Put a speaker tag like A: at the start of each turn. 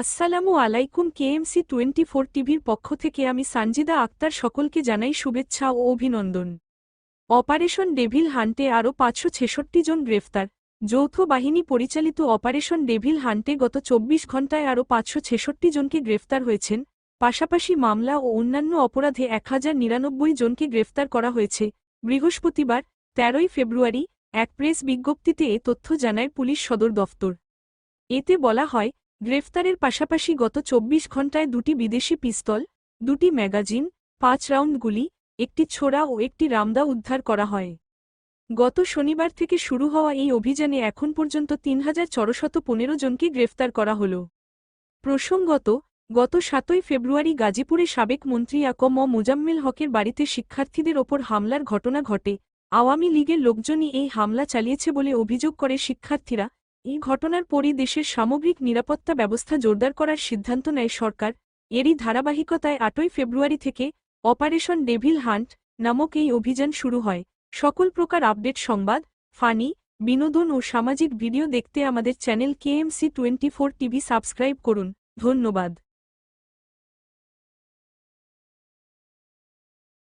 A: আসসালামু আলাইকুম KMC twenty four টিভির পক্ষ থেকে আমি সানজিদা আক্তার সকলকে জানাই শুভেচ্ছা ও অভিনন্দন। অপারেশন ডেভিল হান্টে আরও পাঁচশো ছেষট্টি জন গ্রেফতার। যৌথ বাহিনী পরিচালিত অপারেশন ডেভিল হান্টে গত চব্বিশ ঘণ্টায় আরও পাঁচশো ছেষট্টি জনকে গ্রেফতার হয়েছেন। পাশাপাশি মামলা ও অন্যান্য অপরাধে এক হাজার নিরানব্বই জনকে গ্রেফতার করা হয়েছে। বৃহস্পতিবার, তেরোই ফেব্রুয়ারি, এক প্রেস বিজ্ঞপ্তিতে এ তথ্য জানায় পুলিশ সদর দফতর। এতে বলা হয় গ্রেফতারের পাশাপাশি গত চব্বিশ ঘণ্টায় দুটি বিদেশি পিস্তল, দুটি ম্যাগাজিন, পাঁচ রাউন্ড গুলি, একটি ছোড়া ও একটি রামদা উদ্ধার করা হয়। গত শনিবার থেকে শুরু হওয়া এই অভিযানে এখন পর্যন্ত তিন হাজার চরশত পনেরো জনকে গ্রেফতার করা হল। প্রসঙ্গত, গত সাতই ফেব্রুয়ারি গাজীপুরে সাবেক মন্ত্রী আকম মোজাম্মেল হকের বাড়িতে শিক্ষার্থীদের ওপর হামলার ঘটনা ঘটে। আওয়ামী লীগের লোকজনই এই হামলা চালিয়েছে বলে অভিযোগ করে শিক্ষার্থীরা। এই ঘটনার পরই দেশের সামগ্রিক নিরাপত্তা ব্যবস্থা জোরদার করার সিদ্ধান্ত নেয় সরকার। এরই ধারাবাহিকতায় আটই ফেব্রুয়ারি থেকে অপারেশন ডেভিল হান্ট নামক এই অভিযান শুরু হয়। সকল প্রকার আপডেট সংবাদ, ফানি, বিনোদন ও সামাজিক ভিডিও দেখতে আমাদের channel KMC twenty TV subscribe করুন। ধন্যবাদ।